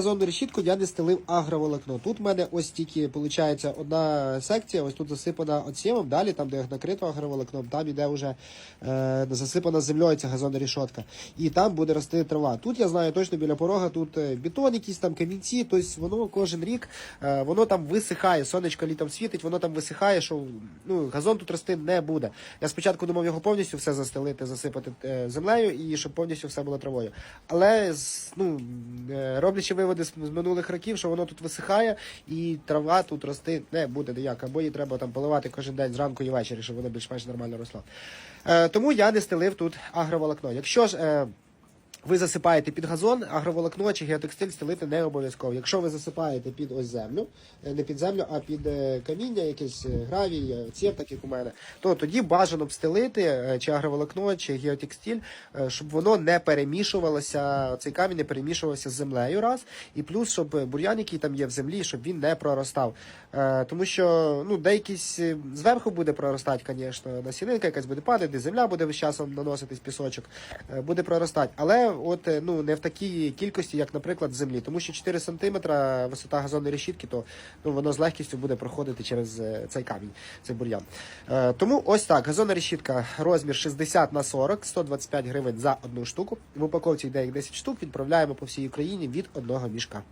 Газонну решітку я не стелив агроволокно. Тут в мене ось тільки виходить одна секція, ось тут засипана оцємом, далі там, де накрито агроволокном, там іде вже е, засипана землею ця газонна решетка. І там буде рости трава. Тут я знаю точно біля порога, тут е, бетон, якісь там камінці, тобто воно кожен рік е, воно там висихає. Сонечко літом світить, воно там висихає, що ну, газон тут рости не буде. Я спочатку думав його повністю все застелити, засипати е, землею і щоб повністю все було травою. Але ну, е, роблячи з, з минулих років, що воно тут висихає і трава тут рости не буде ніяк. Або її треба там поливати кожен день зранку і ввечері, щоб вона більш-менш нормально росла. Е, тому я не стелив тут агроволокно. Якщо ж. Е, ви засипаєте під газон, агроволокно чи геотекстиль стелити не обов'язково. Якщо ви засипаєте під ось землю, е, не під землю, а під е, каміння, якийсь е, гравій, е, так як у мене, то тоді бажано б стелити чи агроволокно, чи геотекстиль, щоб воно не перемішувалося, цей камінь не перемішувався з землею раз, і плюс, щоб бур'ян, який там є в землі, щоб він не проростав. Тому що ну, деякийсь е, зверху буде проростати, звісно, насінинка якась буде падати, земля буде весь часом наноситись пісочок, буде проростати. Але от е, ну не в такій кількості, як, наприклад, землі. Тому що 4 см висота газонної решітки, то ну, воно з легкістю буде проходити через е, цей камінь, цей бур'ян. Е, Тому ось так, газонна решітка, розмір 60 на 40, 125 гривень за одну штуку. В упаковці йде їх 10 штук, відправляємо по всій Україні від одного мішка.